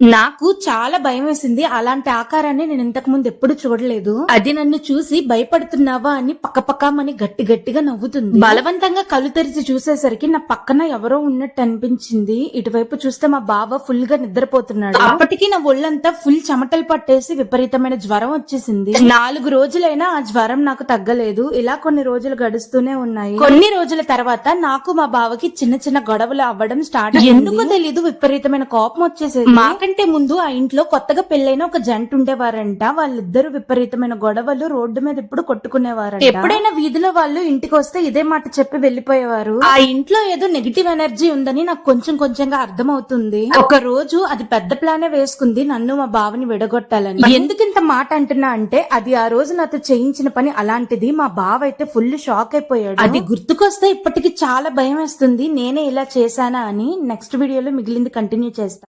నాకు చాలా భయం వేసింది. అలాంటి ఆకారాన్ని నేను ఇంతకు ముందు ఎప్పుడు చూడలేదు. అది నన్ను చూసి భయపడుతున్నావా అని పక్కపక్కమని గట్టి గట్టిగా నవ్వుతుంది. బలవంతంగా కళ్ళు తెరిచి చూసేసరికి నా పక్కన ఎవరో ఉన్నట్టు అనిపించింది. ఇటువైపు చూస్తే మా బావ ఫుల్గా నిద్రపోతున్నాడు. అప్పటికి నా ఒళ్ళంతా ఫుల్ చెమటలు పట్టేసి విపరీతమైన జ్వరం వచ్చేసింది. నాలుగు రోజులైనా ఆ జ్వరం నాకు తగ్గలేదు. ఇలా కొన్ని రోజులు గడుస్తూనే ఉన్నాయి. కొన్ని రోజుల తర్వాత నాకు మా బావకి చిన్న చిన్న గొడవలు అవ్వడం స్టార్ట్ ఎందుకో తెలీదు విపరీతమైన కోపం వచ్చేసేది. మాకంటే ముందు ఆ ఇంట్లో కొత్తగా పెళ్ళైన ఒక జంట ఉండేవారంట. వాళ్ళిద్దరు విపరీతమైన గొడవలు రోడ్డు మీద ఎప్పుడు కొట్టుకునేవారంట. ఎప్పుడైనా వీధిలో వాళ్ళు ఇంటికి వస్తే ఇదే మాట చెప్పి వెళ్ళిపోయేవారు ఆ ఇంట్లో ఏదో నెగిటివ్ ఎనర్జీ ఉందని నాకు కొంచెం కొంచెంగా అర్థమవుతుంది. ఒక రోజు అది పెద్ద ప్లానే వేసుకుంది నన్ను మా బావని విడగొట్టాలని. ఎందుకు ఇంత మాట అంటున్నా అంటే అది ఆ రోజు నాతో చేయించిన పని అలాంటిది. మా బావ అయితే ఫుల్ షాక్ అయిపోయాడు. అది గుర్తుకొస్తే ఇప్పటికి చాలా భయం వేస్తుంది. నేనే ఇలా చేశానా అని. నెక్స్ట్ వీడియోలో మిగిలింది కంటిన్యూ చేస్తా.